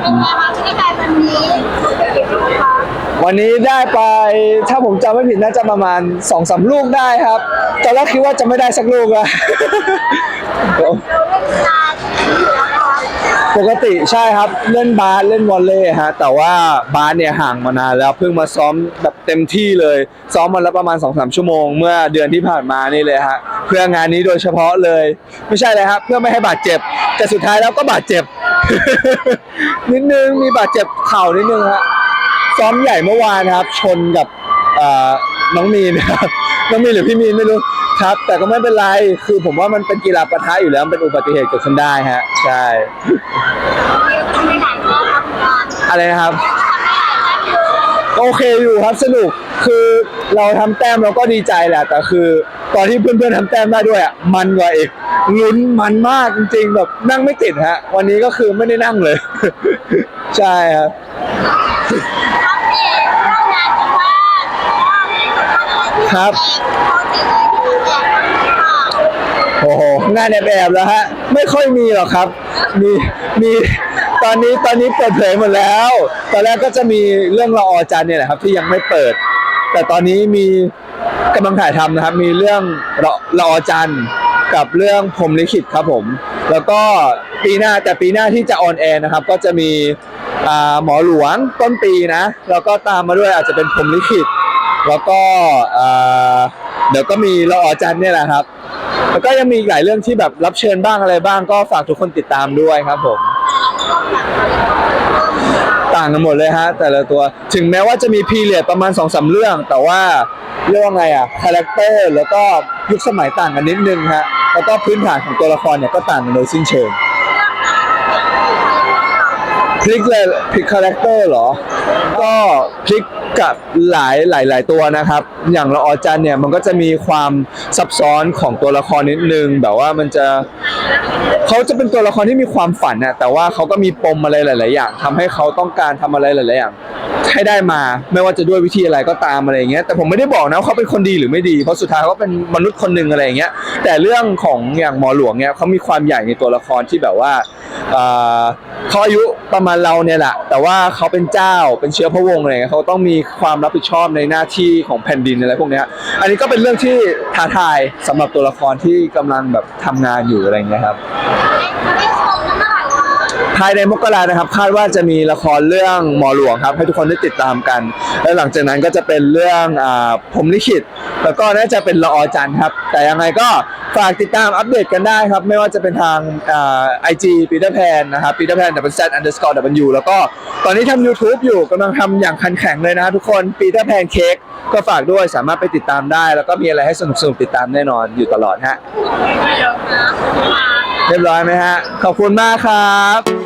เป็นไงคะที่ได้ไปวันนี้เก็บลูกคะวันนี้ได้ไปถ้าผมจำไม่ผิดน่าจะประมาณ2องสามลูกได้ครับตอนแรกคิดว่าจะไม่ได้สักลูกอะเราเล่นกีฬาอยู่แล้วนะคะปกติใช่ครับเล่นบาสเล่นวอลเลย์ฮะแต่ว่าบาสเนี่ยห่างมานานแล้วเพิ่งมาซ้อมแบบเต็มที่เลย ซ้อมมาแล้วประมาณ2อสชั่วโมง เมื่อเดือนที่ผ่านมานี่เลยฮะเพื่องานนี้โดยเฉพาะเลย ไม่ใช่เลยครับเพื่อไม่ให้บาดเจ็บ แต่สุดท้ายแล้วก็บาดเจ็บ นิดนึงมีบาดเจ็บเข่านิดนึงฮะซ้อมใหญ่เมื่อวานครับ ชนกับเอ่อน้องมีนครับน้องมีนหรือพี่มีนไม่รู้ครับ แต่ก็ไม่เป็นไรคือผมว่ามันเป็นกีฬาปะทะอยู่แล้วมันเป็นอุบัติเหตุเกิดขึ้นได้ฮะ ใช่ทำไม่ไหนก็ทำงานอะไรนะครับทำไม่ไหนก็คือก็โอเคอยู่ครับสนุกคือเราทำแต้มเราก็ดีใจแหละแต่คือ ตอนที่เพื่อนๆทำแต้มได้ด้วยอะมันกว่าอีกลุ้นมันมากจริงๆแบบนั่งไม่ติดฮะ วันนี้ก็คือไม่ได้นั่งเลย ใช่ครับอัปเดตเรื่องงานกันบ้างว่ามีผลงานอะไรที่ครับแอบโอ้โหงานแอบแบบแล้วฮะ ไม่ค่อยมีหรอกครับ มีมีตอนนี้ตอนนี้เปิดเผยหมดแล้ว ตอนแรกก็จะมีเรื่องละออจันเนี่ยแหละครับ ที่ยังไม่เปิด แต่ตอนนี้มีกำลังถ่ายทำนะครับ มีเรื่องละละออจันทร์กับเรื่องพรหมลิขิตครับผม แล้วก็ปีหน้าแต่ปีหน้าที่จะออนแอร์นะครับ ก็จะมีอ่าหมอหลวงต้นปีนะ แล้วก็ตามมาด้วยอาจจะเป็นพรหมลิขิต แล้วก็อ่าเดี๋ยวก็มีละออจันทร์เนี่ยแหละครับ แล้วก็ยังมีอีกหลายเรื่องที่แบบรับเชิญบ้างอะไรบ้างก็ฝากทุกคนติดตามด้วยครับผม ต่างกันหมดเลยฮะ แต่ละตัวถึงแม้ว่าจะมีพีเรียดประมาณสองสาเรื่อง แต่ว่าเรื่องไงอะคาแรคเตอร์แล้วก็ยุคสมัยต่างกันนิดนึงฮะแล้วก็พื้นฐานของตัวละครเนี่ยก็ต่างกันโดยสิ้นเชิง พลิกเลยพลิกคาแรคเตอร์เหรอ ก็พลิกกับหลายหลายหลายตัวนะครับ อย่างละออจันเนี่ยมันก็จะมีความซับซ้อนของตัวละครนิดนึง แบบว่ามันจะเขาจะเป็นตัวละครที่มีความฝันนะแต่ว่าเขาก็มีปมอะไรหลาย ๆ อย่างทำให้เขาต้องการทำอะไรหลาย ๆ อย่างให้ได้มาไม่ว่าจะด้วยวิธีอะไรก็ตามอะไรอย่างเงี้ยแต่ผมไม่ได้บอกนะว่าเขาเป็นคนดีหรือไม่ดี เพราะสุดท้ายเขาเป็นมนุษย์คนหนึ่งอะไรอย่างเงี้ยแต่เรื่องของอย่างหมอหลวงเนี่ยเขามีความใหญ่ในตัวละครที่แบบว่า เขาอายุประมาณเราเนี่ยแหละแต่ว่าเขาเป็นเจ้าเป็นเชื้อพระวงศ์อะไรเงี้ยเขาต้องมีความรับผิดชอบในหน้าที่ของแผ่นดินอะไรพวกเนี้ยอันนี้ก็เป็นเรื่องที่ท้าทายสำหรับตัวละครที่กำลังแบบทำงานอยู่อะไรเงี้ยครับ ได้ชมกันเมื่อไหร่คะ ภายในมกรานะครับ คาดว่าจะมีละครเรื่องหมอหลวงครับ ให้ทุกคนได้ติดตามกัน แล้วหลังจากนั้นก็จะเป็นเรื่องอ่าผมลิขิต แล้วก็น่าจะเป็นละออจันทร์ครับ แต่ยังไงก็ฝากติดตามอัปเดตกันได้ครับ ไม่ว่าจะเป็นทางไอจีปีเตอร์แพนนะครับปีเตอร์แพน w z underscore w แล้วก็ตอนนี้ทำ YouTube อยู่กำลังทำอย่างคันแข็งเลยนะทุกคนปีเตอร์แพนเค้กก็ฝากด้วยสามารถไปติดตามได้ แล้วก็มีอะไรให้สนุกสนุกติดตามแน่นอนอยู่ตลอดฮะเรียบร้อยไหมฮะ ขอบคุณมากครับ